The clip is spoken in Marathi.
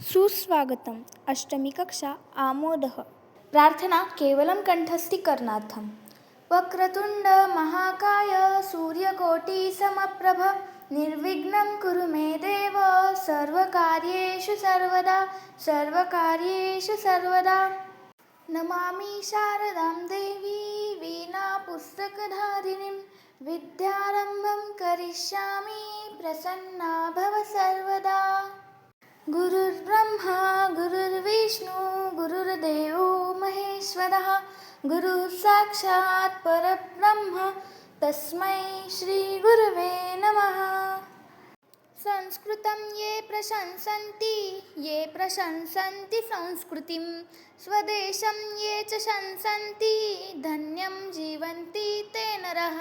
सुस्वागतम्। अष्टमीकक्षा आमोदः। प्रार्थना केवलं कण्ठस्थीकरणार्थं वक्रतुण्डमहाकाय सूर्यकोटिसमप्रभ। निर्विघ्नं कुरु मे देव। सर्वकार्येषु सर्वदा। सर्वकार्येषु सर्वदा। नमामि शारदां देवी वीणापुस्तकधारिणीं विद्यारम्भं करिष्यामि। प्रसन्ना भव सर्व गुरुर्ब्रह्मा गुरुर्विष्णू गुरुर्देव महेश्वरः गुरुः साक्षात् परब्रह्म तस्मै श्रीगुरवे नमः. संस्कृतं ये प्रशंसन्ति ये प्रशंसन्ति संस्कृतिं स्वदेशं ये च शंसन्ति धन्यं जीवन्ति ते नरः.